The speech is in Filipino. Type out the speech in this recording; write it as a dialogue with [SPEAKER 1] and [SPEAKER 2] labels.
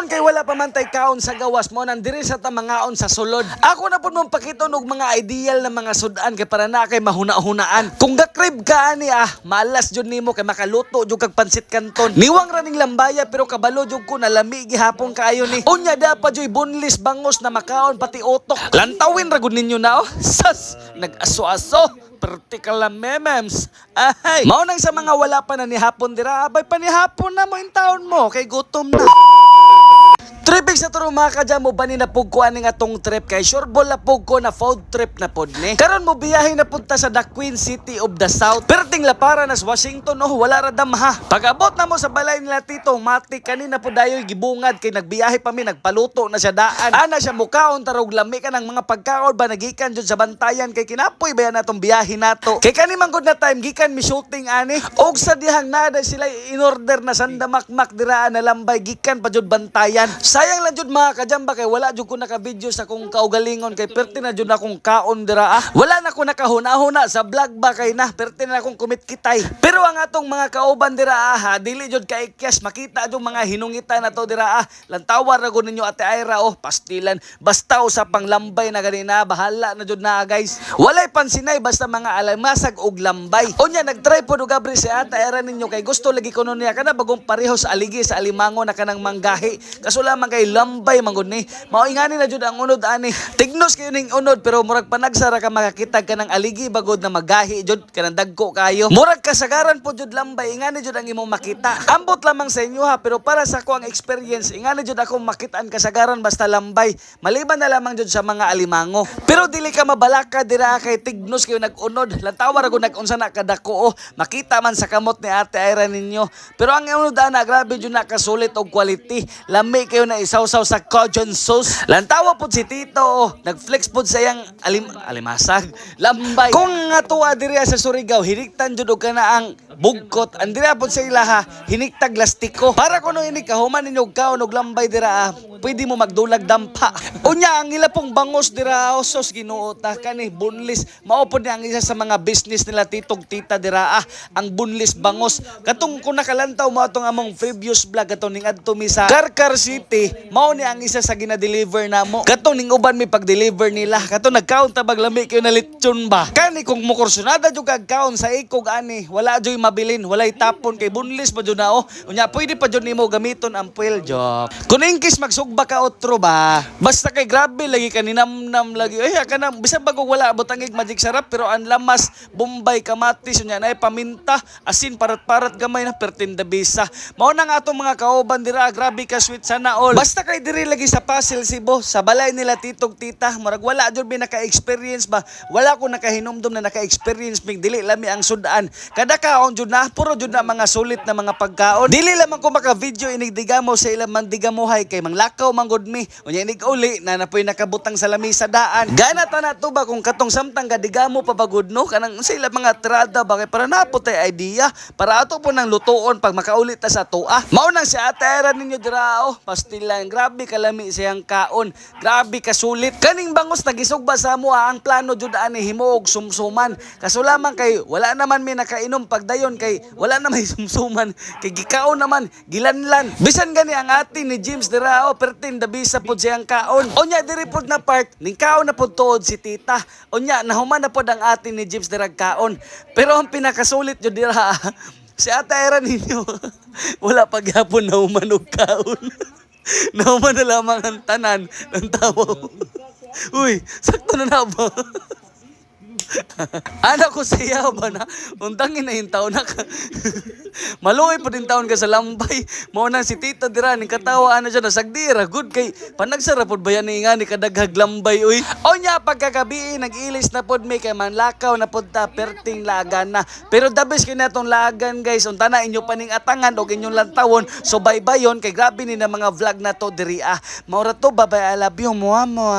[SPEAKER 1] Karon kay wala pa man tay kaon sa gawas mo nang diri sa tamangaon sa sulod. Ako na pud mong pakiton og mga ideal na mga sudan kay para na kay mahuna-hunaan. Kung gakrib ka ani ah, malas jud nimo kay makaluto jud kag pansit kanton. Niwang raning lambaya pero kabalo jud ko na lami gihapon kaayo ni. Unya dapat joy bunlis bangos na makaon pati utok. Lantawin ra gud ninyo na oh. Sas, nag-aso-aso. Vertical na memems. Ahay. Mao nang sa mga wala pa na ni hapon dira, abay pa ni hapon na mo in taon mo kay gutom na. Tripig sa turo mga kadya mo ba ni napug ko aning atong trip kay sure ball na pug ko na food trip na pod ni. Karon mo biyahe na punta sa the Queen City of the South. Perting la para nas Washington oh wala ra dam ha. Pag-abot na mo sa balay nila Tito Mati kanina po dayoy gibungad kay nagbiyahe pa mi nagpaluto na siya daan. Ana siya mukaon tarog lami ka ng mga pagkaon ba nagikan jud sa bantayan kay kinapoy ba yan atong biyahe nato. Kay kani man gud na time gikan mi shooting ani og sa dihang nada sila in-order na sandamakmak diraan na lambay gikan pa jud bantayan. Sayang lang jud mga kajamba kay wala jud ko naka-video sa kung kaugalingon kay perti na jud na akong kaon dira ah. Wala na ko nakahuna-huna sa vlog ba kay na perti na akong kumit kitay. Pero ang atong mga kauban dira ah, dili jud kay ikyas makita jud mga hinungita na to dira ah. Lantawar ra gud ninyo ate Ira oh pastilan basta usa pang lambay na ganina bahala na jud na guys. Walay pansinay basta mga alamasag og lambay. Unya nagtry po gabri si ate Ira ninyo kay gusto lagi ko niya kana bagong pareho sa aligi sa alimango na kanang manggahi. Kaso kay lambay manggod ni. Mao ingani na jud ang unod ani. Tignos kayo ning unod pero murag panagsara ka makakita ka ng aligi bagod na magahi jud kanang dagko kayo. Murag kasagaran po jud lambay ingani jud ang imong makita. Ambot lamang sa inyo ha pero para sa ko ang experience ingani jud ako makitaan kasagaran basta lambay. Maliban na lamang jud sa mga alimango. Pero dili ka mabalaka dira kay tignos kayo nag-unod. Lantawar ako nag-unsa na kadako oh. Makita man sa kamot ni Ate Ira ninyo. Pero ang unod ana grabe jud na kasulit og quality. Lami kayo na isawsaw sa cajun sauce. Lantawa pud si Tito. Nag-flex pud sa iyang alim alimasag. Lambay. Kung nga tuwa diri sa Surigao hiniktan jud og kana ang bugkot andira pud sa ilaha hiniktag lastiko para kuno ini kahuman ninyo kaon og lambay dira pwede mo magdulag dampa unya ang ila pong bangos dira ah, sos Ginoo ta kani bunlis mao pod ni ang isa sa mga business nila titog tita dira ah, ang bunlis bangos katong kung nakalantaw mo atong among previous vlog katong ning adto mi sa Karkar City mao ni ang isa sa gina-deliver namo. Katong ning uban mi pag-deliver nila. Katong nagkaon tabag lami kayo na lechon ba? Kani kung mukursunada jud kag kaon sa ikog ani wala joy mabilin walay tapon kay bunlis pa jud na oh unya pwede pa jud nimo gamiton ang puel job. Kung ingkis magsugba ka otro ba? Basta kay grabe lagi ka ninamnam lagi. Ay ka na bisan bagog wala butangig magic sarap pero ang lamas bombay kamatis unya na paminta asin parat-parat gamay na pertinda bisa. Mao nang atong mga kauban dira grabe ka sweet sana all basta kay diri lagi sa Pasil Cebu sa balay nila titog tita murag wala jud mi naka-experience ba? Wala ko nakahinumdum na naka-experience mig dili lami ang sudan. Kada kaon jud na puro jud na mga sulit na mga pagkaon. Dili lamang ko maka-video inigdigamo sa ilang mandigamuhay kay manglakaw manggod mi. Unya inig uli na napoy nakabutang sa lami sa daan. Gana ta na to ba kung katong samtang gadigamo pa bagud no? Kanang sa ilang mga trada ba kay para napot ay idea. Para ato po nang lutuon pag makaulit ta sa tuwa. Mao nang si ate Era ninyo dira oh pastilan grabe kalami siyang kaon. Grabe kasulit. Kaning bangos nagisugba sa mo ah, ang plano jud ani himuog sumsuman. Kaso lamang kay wala naman mi nakainom. Pagdayon kay wala na may sumsuman. Kay gikaon naman gilanlan. Bisan gani ang ate ni James dira oh pertin dabisa pud siyang kaon. Unya diri pud na part ning kaon na pud tuod si tita. Unya nahuman na pud ang ate ni James dira kaon. Pero ang pinakasulit jud dira si ate Era ninyo wala pagyapon na humanog kaon Nauman na lamang ang tanan ng tao. Uy, sakto na na ba? Anak ko siya ba na? Untangin na yung taon na ka. Maluoy pa din taon ka sa lambay. Mao na si tita dira ning katawa ana siya nasagdira good kay panagsara pod bayan ni nga ni kadaghag lambay uy. O nya pagkagabi nag-ilis na pod may kay manlakaw na pod ta perting lagan na. Pero dabis kay natong lagan guys unta na inyo paning atangan og inyong lantawon so bye-bye kay grabe ni na mga vlog na to diri ah. Maura to bye-bye I love you mo mo.